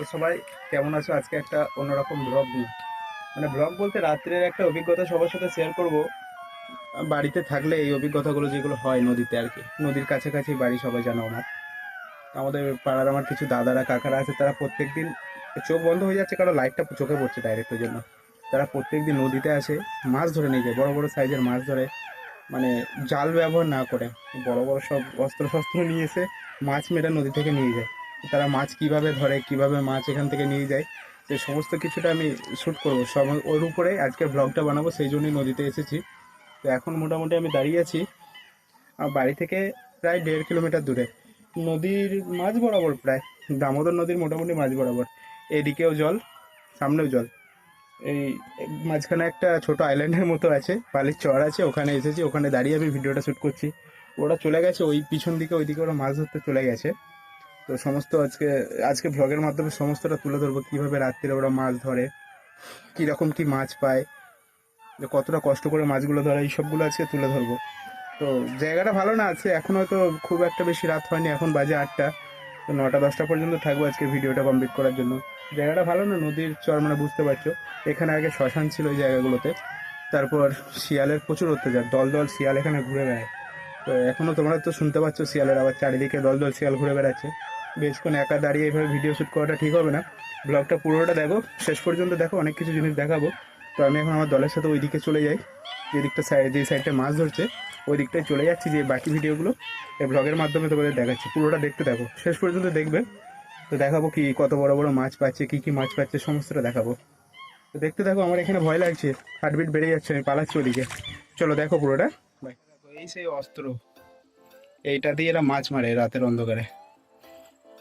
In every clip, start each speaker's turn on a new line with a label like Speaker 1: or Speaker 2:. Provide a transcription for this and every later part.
Speaker 1: তো সবাই কেমন আছো? আজকে একটা অন্যরকম ব্লগ নিয়ে। মানে ব্লগ বলতে রাত্রের একটা অভিজ্ঞতা সবার সাথে শেয়ার করব। বাড়িতে থাকলে এই অভিজ্ঞতাগুলো যেগুলো হয় নদীতে আর কি। নদীর কাছাকাছি বাড়ি সবাই জানো আমার। আমাদের পাড়ার আমার কিছু দাদারা, কাকারা আছে, তারা প্রত্যেকদিন চোখ বন্ধ হয়ে যাচ্ছে কারণ লাইটটা চোখে পড়ছে ডাইরেক্ট ওই জন্য। তারা প্রত্যেক দিন নদীতে আসে, মাছ ধরে নিয়ে যায়, বড় বড় সাইজের মাছ ধরে। মানে জাল ব্যবহার না করে, বড় বড় সব অস্ত্র শস্ত্র নিয়ে এসে মাছ মেরে নদী থেকে নিয়ে যায়। তারা মাছ কীভাবে ধরে, কীভাবে মাছ এখান থেকে নিয়ে যায় সে সমস্ত কিছুটা আমি শ্যুট করব। সব ওর উপরে আজকে ব্লগটা বানাবো, সেই জন্যই নদীতে এসেছি। তো এখন মোটামুটি আমি দাঁড়িয়ে আছি বাড়ি থেকে প্রায় দেড় কিলোমিটার দূরে। নদীর মাঝ বরাবর প্রায়, দামোদর নদীর মোটামুটি মাঝ বরাবর। এদিকেও জল, সামনেও জল। এই মাঝখানে একটা ছোট আইল্যান্ডের মতো আছে, বালির চর আছে, ওখানে এসেছি, ওখানে দাঁড়িয়ে আমি ভিডিওটা শ্যুট করছি। ওরা চলে গেছে, ওই পিছন দিকে, ওইদিকে ওরা মাছ ধরতে চলে গেছে। তো সমস্ত আজকে আজকে ভ্লগের মাধ্যমে সমস্তটা তুলে ধরবো, কীভাবে রাত্রিরে ওরা মাছ ধরে, কীরকম কী মাছ পায়, যে কতটা কষ্ট করে মাছগুলো ধরে, এই সবগুলো আজকে তুলে ধরবো। তো জায়গাটা ভালো না আছে, এখন হয়তো খুব একটা বেশি রাত হয়নি, এখন বাজে আটটা। তো নটা, দশটা পর্যন্ত থাকব আজকে ভিডিওটা কমপ্লিট করার জন্য। জায়গাটা ভালো না, নদীর চর মানে বুঝতে পারছ। এখানে আগে শ্মশান ছিল ওই জায়গাগুলোতে। তারপর শিয়ালের প্রচুর অত্যাচার দল দল শিয়াল এখানে ঘুরে বেড়ায়। তো এখনও তোমরা তো শুনতে পাচ্ছ শিয়ালের আবার চারিদিকে দল দল শিয়াল ঘুরে বেড়াচ্ছে। বেশক্ষণ একা দাঁড়িয়ে এইভাবে ভিডিও শ্যুট করাটা ঠিক হবে না। ব্লগটা পুরোটা দেখো, শেষ পর্যন্ত দেখো, অনেক কিছু জিনিস দেখাবো। তো আমি এখন আমার দলের সাথে ওই দিকে চলে যাই। যে দিকটা সাইড যে সাইডটা মাছ ধরছে ওই দিকটায় চলে যাচ্ছি যে বাকি ভিডিওগুলো এই ব্লগের মাধ্যমে তোমাদের দেখাচ্ছি, পুরোটা দেখতে দেখো শেষ পর্যন্ত দেখবে। তো দেখাবো কি, কত বড় বড় মাছ পাচ্ছে, কি কি মাছ পাচ্ছে, সমস্তটা দেখাবো। তো দেখতে দেখো আমার এখানে ভয় লাগছে। হার্টবিট বেড়ে যাচ্ছে, আমি পালাচ্ছি ওদিকে চলো দেখো পুরোটা। এই সেই অস্ত্র। এইটা দিয়ে এরা মাছ মারে রাতের অন্ধকারে।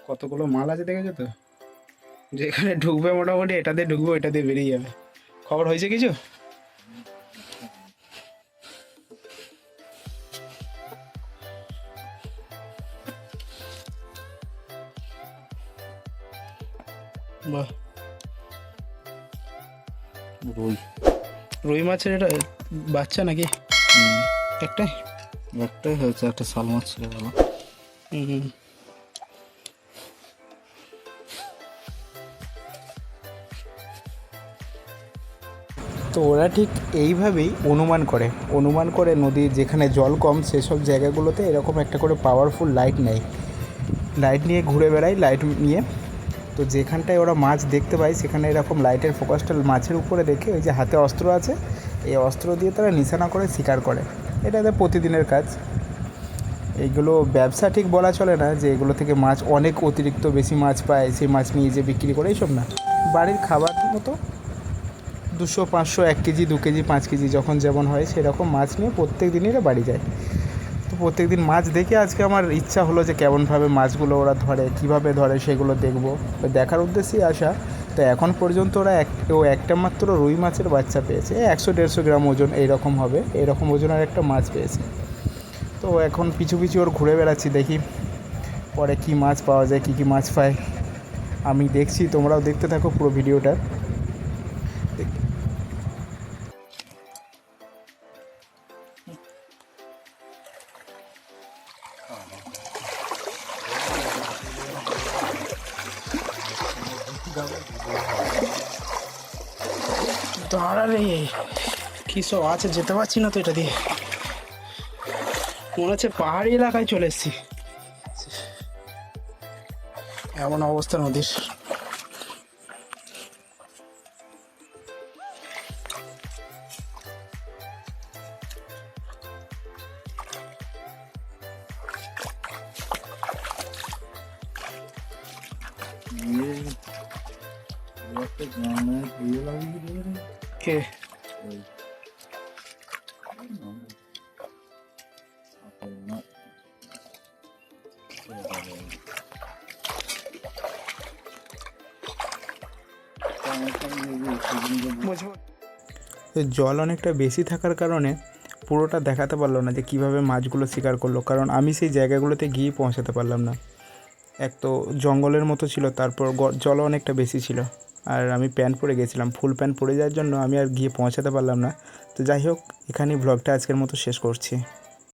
Speaker 1: কতগুলো মাল আছে দেখেছ তো? যেখানে ঢুকবে মোটামুটি এটা দিয়ে ঢুকবো এটা দিয়ে বেরিয়ে যাবে। খবর হয়েছে কিছু? বাহ।
Speaker 2: রুই।
Speaker 1: রুই মাছের এটা বাচ্চা নাকি? একটাই?
Speaker 2: একটাই হয়েছে একটা শাল মাছ ছিল
Speaker 1: হুম। তো ওরা ঠিক এইভাবেই অনুমান করে। অনুমান করে নদীর যেখানে জল কম, সেসব জায়গাগুলোতে এরকম একটা করে পাওয়ারফুল লাইট নেয়। লাইট নিয়ে ঘুরে বেড়ায় লাইট নিয়ে। তো যেখানটায় ওরা মাছ দেখতে পায়, সেখানে এরকম লাইটের ফোকাসটা মাছের উপরে রেখে ওই যে হাতে অস্ত্র আছে, এই অস্ত্র দিয়ে তারা নিশানা করে, শিকার করে। এটা এদের প্রতিদিনের কাজ। এইগুলো ব্যবসা ঠিক বলা চলে না যে এগুলো থেকে মাছ অনেক অতিরিক্ত বেশি মাছ পায়, সেই মাছ নিয়ে যে বিক্রি করে, এইসব না। বাড়ির খাবার মতো দুশো, পাঁচশো, এক কেজি, দু কেজি, পাঁচ কেজি যখন যেমন হয় সেরকম মাছ নিয়ে প্রত্যেক দিনই এরা বাড়ি যায়। তো প্রত্যেক দিন মাছ দেখে আজকে আমার ইচ্ছা হলো যে কেমনভাবে মাছগুলো ওরা ধরে, কীভাবে ধরে সেগুলো দেখব। দেখার উদ্দেশ্যেই আসা। তো এখন পর্যন্ত ওরা এক, ও একটা মাত্র রুই মাছের বাচ্চা পেয়েছে। একশো, দেড়শো গ্রাম ওজন এইরকম হবে এইরকম ওজনের একটা মাছ পেয়েছে। তো এখন পিছু পিছু ওর ঘুরে বেড়াচ্ছি, দেখি পরে কি মাছ পাওয়া যায়, কী কী মাছ পায়। আমি দেখছি, তোমরাও দেখতে থাকো পুরো ভিডিওটা। দাঁড়ালে কি সব আছে, যেতে পারছি না তো এটা দিয়ে। মনে হচ্ছে পাহাড়ি এলাকায় চলে এসেছি। এমন অবস্থা নদীর। জল অনেকটা বেশি থাকার কারণে পুরোটা দেখাতে পারল না যে কীভাবে মাছগুলো শিকার করল, কারণ আমি সেই জায়গাগুলোতে গিয়ে পৌঁছাতে পারলাম না। এক তো জঙ্গলের মতো ছিল, তারপর জলও অনেকটা বেশি ছিল। আর আমি প্যান্ট পরে গেছিলাম, ফুল প্যান্ট পরে যাওয়ার জন্য আমি আর গিয়ে পৌঁছাতে পারলাম না। তো যাই হোক, এখানেই ব্লগটা আজকের মতো শেষ করছি।